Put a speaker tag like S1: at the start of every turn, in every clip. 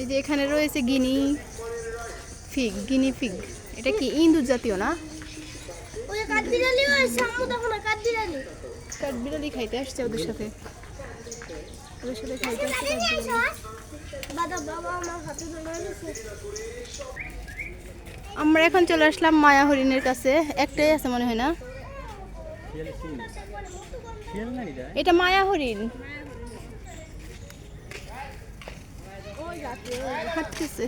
S1: এই যে এখানে রয়েছে গিনি ফিগ গিনি ফিগ। এটা কি ইন্দুর জাতীয় না?
S2: ওই কাঠবিড়ালি ওই সামু দেখো না কাঠবিড়ালি।
S1: কাঠবিড়ালি খাইতে আসছে ওদের সাথে। ওদের সাথে খাইতে আসছে
S2: বাবা বাবা আমার হাতে ধরে নিয়েছে
S1: আমরা এখন চলে আসলাম মায়া হরিণের কাছে। একটাই আছে মনে হয় না? এটা মায়া হরিণ। হাঁটতেছে।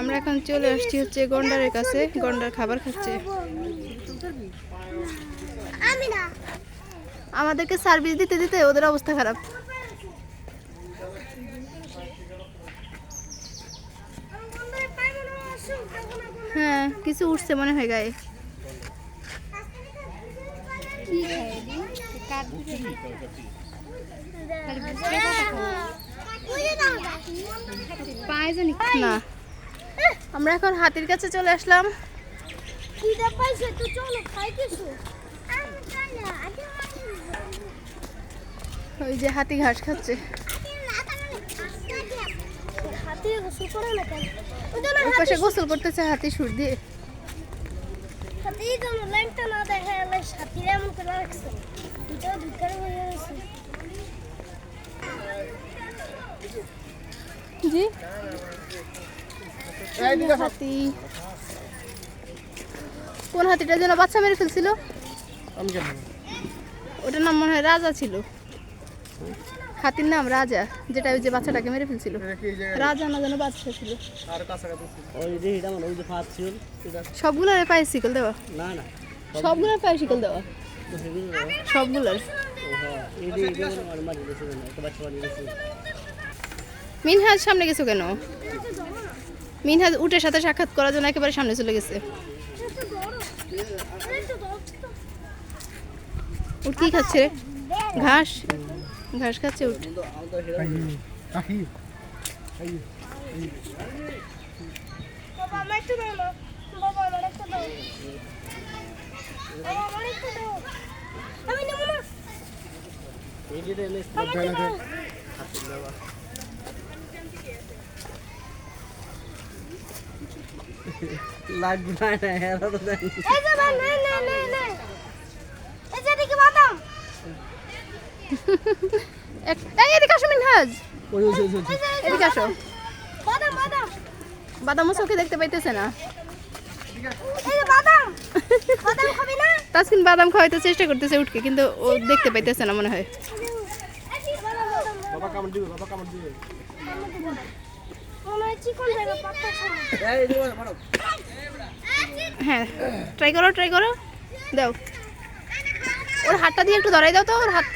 S1: আমরা এখন চলে আসছি হচ্ছে গন্ডারের কাছে গন্ডার খাবার খাচ্ছে। আমাদেরকে সার্ভিস দিতে দিতে ওদের অবস্থা খারাপ।
S2: হয়
S1: কিছু উঠছে মনে হয় গায়ে।
S2: কি
S1: আমরা এখন হাতির কাছে চলে আসলাম। ওই যে হাতি ঘাস খাচ্ছে।
S2: গোসল
S1: করতেছে হাতি সুর দিয়ে।
S2: হাতে না দেখা এমন ভিতরে
S1: জি। হাতি। কোন হাতিটা যেন বাচ্চা মেরে ফেলছিল? ওটার নাম মনে হয় রাজা ছিল। হাতির নাম রাজা যেটা ওই যে বাচ্চাটাকে মেরে ফেলছিল। রাজা না যেন বাচ্চা ছিল।
S3: আর
S4: ওই যে এটা মানে ওই যে ফাঁদ ছিল। এটা
S1: সবগুলোর পায়ে শিকল দেওয়া।
S4: না না।
S1: সবগুলোর পায়ে শিকল দেওয়া। সবগুলোর। মিনহাজ সামনে গেছো কেন? মিনহাজ উটের সাথে সাক্ষাৎ করার জন্য একেবারে সামনে চলে গেছে। উট কি খাচ্ছে রে? ঘাস? ঘাস খাচ্ছে উট।
S3: কাকি
S2: বাবা আমার একটু দাও না বাবা আমার একটু দাও বাবা আমার একটু দাও আমি নেব না
S4: এই যে এটা এনে
S2: আমাকে দাও
S4: লাগবে না না এরা তো দেন
S2: এই যে ভাই নে নে নে নে। এই যে দেখি বাদাম।
S1: এই, এদিকে আসো মিনহাজ।
S4: ওই ওই ওই,
S1: এদিকে আসো।
S2: বাদাম। বাদাম
S1: বাদামও চোখে দেখতে পাইতেছে না।
S2: এই যে বাদাম। বাদাম খাবি না?
S1: তাসকিন বাদাম খাওয়াইতে চেষ্টা করতেছে উঠকে কিন্তু ও দেখতে পাইতেছে না মনে হয়।
S3: বাবা কামড় দিবে বাবা কামড় দিবে।
S2: হয়
S1: হ্যাঁ ট্রাই করো ট্রাই করো দাও ওর হাতটা দিয়ে একটু ধরাই দাও তো ওর হাত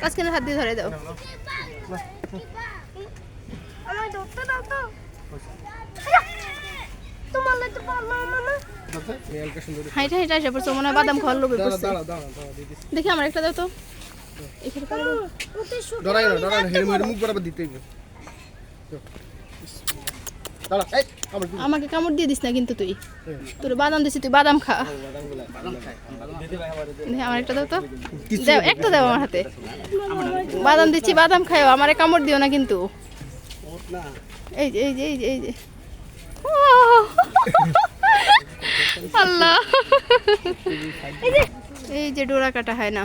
S1: তাসকিনের হাত দিয়ে ধরাই দাও হাইটা হাইটা এসে পড়ছে মনে হয় বাদাম খাওয়ার লোভে পড়ছে দেখি আমার একটা দাও তো এখানে পারো?
S2: ওতে শুধু
S3: ডরাই না ডরাই না হের মুখ বরাবর দিতে হইবে দাঁড়া এই কামড় দিবে
S1: আমাকে কামড় দিয়ে দিস না কিন্তু তুই। তোর বাদাম দিছি তুই বাদাম খা। আমার একটা দাও তো। দাও একটা দাও আমার হাতে। বাদাম দিচ্ছি বাদাম খাও আমারে কামড় দিও না কিন্তু। এই যে এই যে এই যে এই যে। আল্লাহ। এই যে ডোরা কাটা হয় না।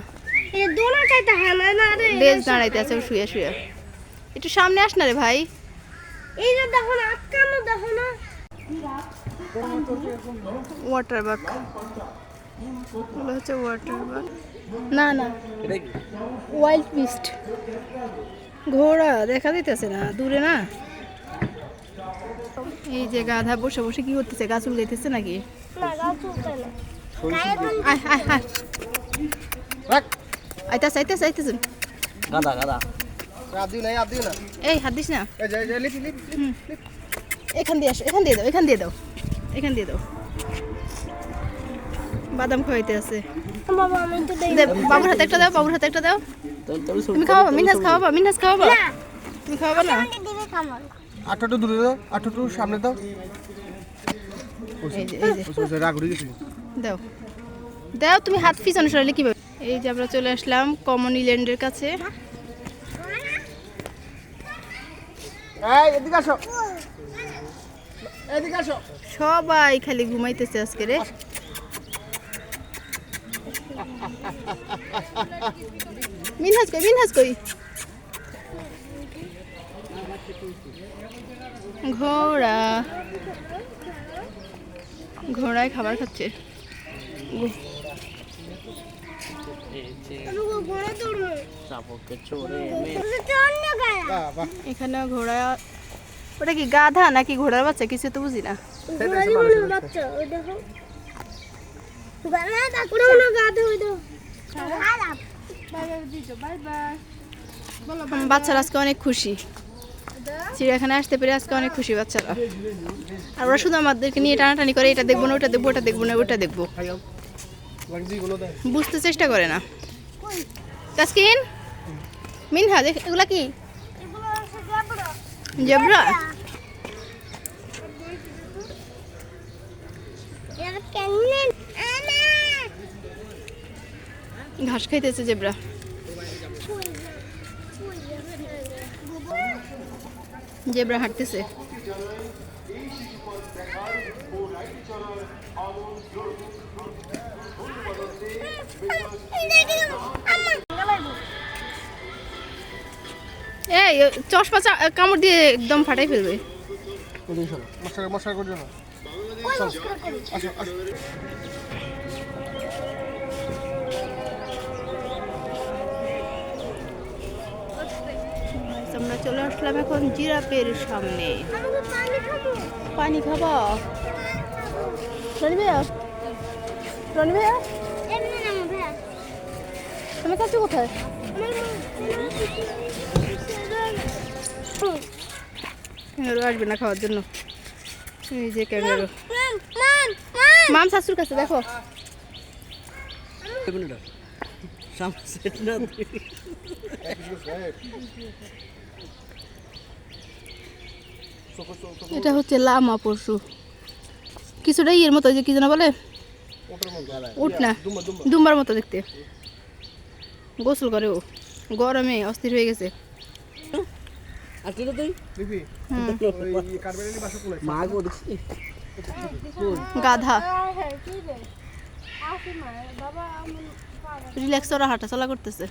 S2: এই দোনাটাই তো হানা না রে।
S1: লেজ দাঁড়াইতে আছে শুয়ে শুয়ে। একটু সামনে আস না রে ভাই।
S2: এই যে দেখো না আটকানো দেখো না।
S1: ওয়াটার বাক হচ্ছে ওয়াটার বাক না না। ওয়াইল্ড বিস্ট ঘোড়া দেখা দিতেছে না দূরে না। এই যে গাধা বসে বসে কি করতেছে গাছ উলগাইতেছে নাকি?
S2: না গাও চলতে না।
S1: আয় আয় আয়।
S3: রাখ।
S1: আইতাছে আইতাছে আইতাছে।
S4: গাদা গাদা
S3: আর দিও না আর দিও না।
S1: এই হাত দিস না। এখান দিয়ে আসো এখান দিয়ে দাও এখান দিয়ে দাও এখান দিয়ে দাও। বাদাম খাওয়াইতে আছে। বাবুর হাতে একটা দাও বাবুর হাতে একটা দাও। তুমি খাওয়াবা মিনহাজ খাওয়াবা মিনহাজ খাওয়াবা। তুমি খাওয়াবা না?
S2: কামড়
S3: আঠাটো দূরে দাও আঠাটো সামনে দাও।
S1: দাও। দাও তুমি হাত পিছনে সরালে কীভাবে? এই যে আমরা চলে আসলাম কমন ইল্যান্ডের কাছে।
S3: এই এদিকে আসো।
S1: সবাই খালি ঘুমাইতেছে আজকে রে। মিনহাজ কই মিনহাজ কই? ঘোড়া। ঘোড়ায় খাবার খাচ্ছে। এখানে ঘোড়া ওটা কি গাধা নাকি ঘোড়ার বাচ্চা? কিছু তো বুঝি না। বাচ্চারা আজকে অনেক খুশি। চিড়িয়াখানায় আসতে পেরে আজকে অনেক খুশি বাচ্চারা। আর ওরা শুধু আমাদেরকে নিয়ে টানাটানি করে এটা দেখব না ওটা দেখব ওটা দেখব না ওটা দেখব। বুঝতে চেষ্টা করে না। তাসকিন? মিনহা দেখ এগুলা কি?
S2: জেব্রা?
S1: ঘাস খাইতেছে জেব্রা। জেব্রা হাঁটতেছে। এই চশমা চা- কামড় দিয়ে একদম ফাটাই ফেলবে।
S3: আসো
S1: আমরা চলে আসলাম এখন জিরাপের সামনে।
S2: পানি খাব?
S1: পানি খাবা রনি ভাইয়া? রনি ভাইয়া?
S2: এমনি না ভাই
S1: তুমি কাছে কোথায়? ক্যাঙ্গারু আসবে না খাওয়ার জন্য। এই যে ক্যাঙ্গারু মাম শাশুর কাছে দেখো। এটা হচ্ছে লামা পশু কিছুটা ইয়ের মতো যে কি যেন বলে? উঠ না।
S3: দুম্বা দুম্বা।
S1: দুম্বার মতো দেখতে। গোসল করে ও। গরমে অস্থির হয়ে গেছে।
S4: আসলে তুই
S3: দিবি
S1: হুম।
S3: ওই কারবারেলি বাসা কোলে
S4: মা গো দেখছি।
S1: গাধা। রিল্যাক্স ওরা হাঁটা চলা করতেছে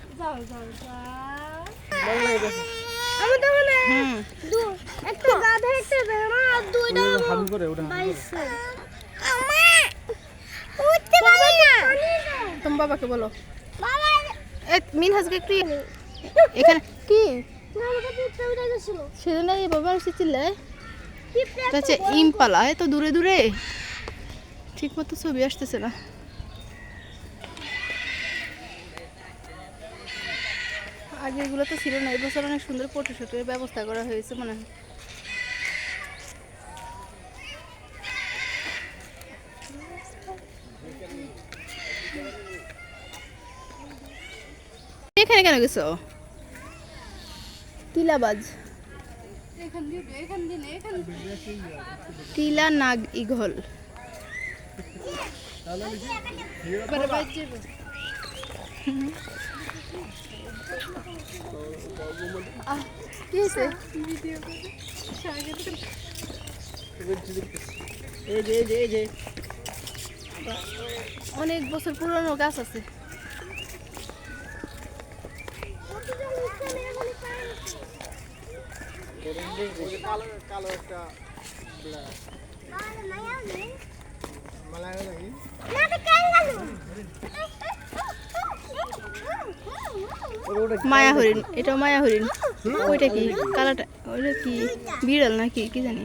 S1: তোমার বাবাকে বলো। মিনহাজকে একটু এখানে কি?
S2: না আমাকে পিঠে উঠে গেছিল
S1: সেজন্য এই বাবা এসে চিল্লায় হচ্ছে ইম্পালা এত দূরে দূরে। ঠিক মতো ছবি আসতেছে না। আগে এগুলো তো ছিল না এবছর অনেক সুন্দর ফটো শুটের ব্যবস্থা করা হয়েছে মনে হয়। এখানে কেন গেছো? টিলাবাজ। টিলা নাগ ইগল। আহ, কি হয়েছে?
S4: এই যে এই যে এই যে।
S1: অনেক বছর পুরনো গাছ আছে। মায়া হরিণ এটা মায়া হরিণ। ওইটা কি? কালাটা ওইটা কি? বিড়াল নাকি? কি জানি।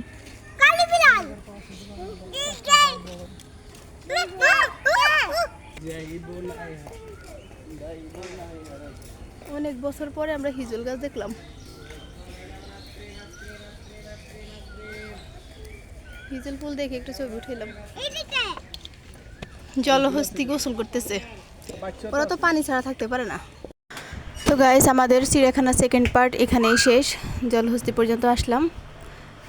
S1: অনেক বছর পরে আমরা হিজল গাছ দেখলাম। হিজল ফুল দেখে একটু ছবি উঠাইলাম। জলহস্তি গোসল করতেছে। ওরা তো পানি ছাড়া থাকতে পারে না। তো গাইস আমাদের চিড়িয়াখানা সেকেন্ড পার্ট এখানেই শেষ। জলহস্তি পর্যন্ত আসলাম।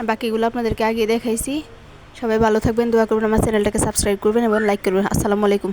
S1: বাকিগুলো আপনাদেরকে আগে দেখাইছি। সবাই ভালো থাকবেন দোয়া করবেন আমার চ্যানেলটাকে সাবস্ক্রাইব করবেন এবং লাইক করবেন। আসসালামু আলাইকুম।